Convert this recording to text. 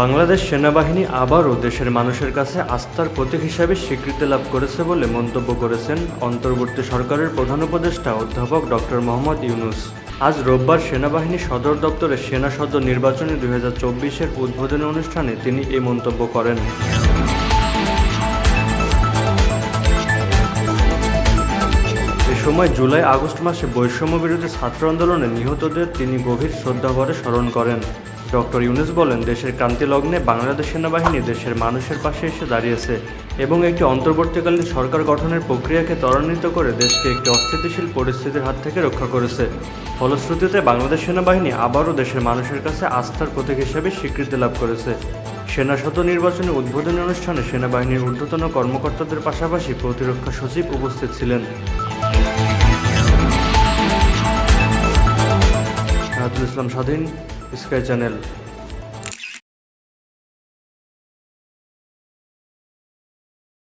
বাংলাদেশ সেনাবাহিনী আবারও দেশের মানুষের কাছে আস্থার প্রতীক হিসাবে স্বীকৃতি লাভ করেছে বলে মন্তব্য করেছেন অন্তর্বর্তী সরকারের প্রধান উপদেষ্টা অধ্যাপক ডক্টর মোহাম্মদ ইউনুস। আজ রোববার সেনাবাহিনী সদর দপ্তরে সেনা সদর নির্বাচনী দুই হাজার চব্বিশের উদ্বোধনী অনুষ্ঠানে তিনি এই মন্তব্য করেন। সময় জুলাই আগস্ট মাসে বৈষম্য বিরোধী ছাত্র আন্দোলনে নিহতদের তিনি গভীর শ্রদ্ধাভরে স্মরণ করেন। ডক্টর ইউনুস বলেন, দেশের ক্রান্তি লগ্নে বাংলাদেশ সেনাবাহিনী দেশের মানুষের পাশে এসে দাঁড়িয়েছে এবং একটি অন্তর্বর্তীকালীন সরকার গঠনের প্রক্রিয়াকে ত্বরান্বিত করে দেশকে একটি অস্থিতিশীল পরিস্থিতির হাত থেকে রক্ষা করেছে। ফলশ্রুতিতে বাংলাদেশ সেনাবাহিনী আবারও দেশের মানুষের কাছে আস্থার প্রতীক হিসেবে স্বীকৃতি লাভ করেছে। সেনা শত নির্বাচনী উদ্বোধনী অনুষ্ঠানে সেনাবাহিনীর ঊর্ধ্বতন কর্মকর্তাদের পাশাপাশি প্রতিরক্ষা সচিব উপস্থিত ছিলেন। ইসলাম স্বাধীন इसका चैनल।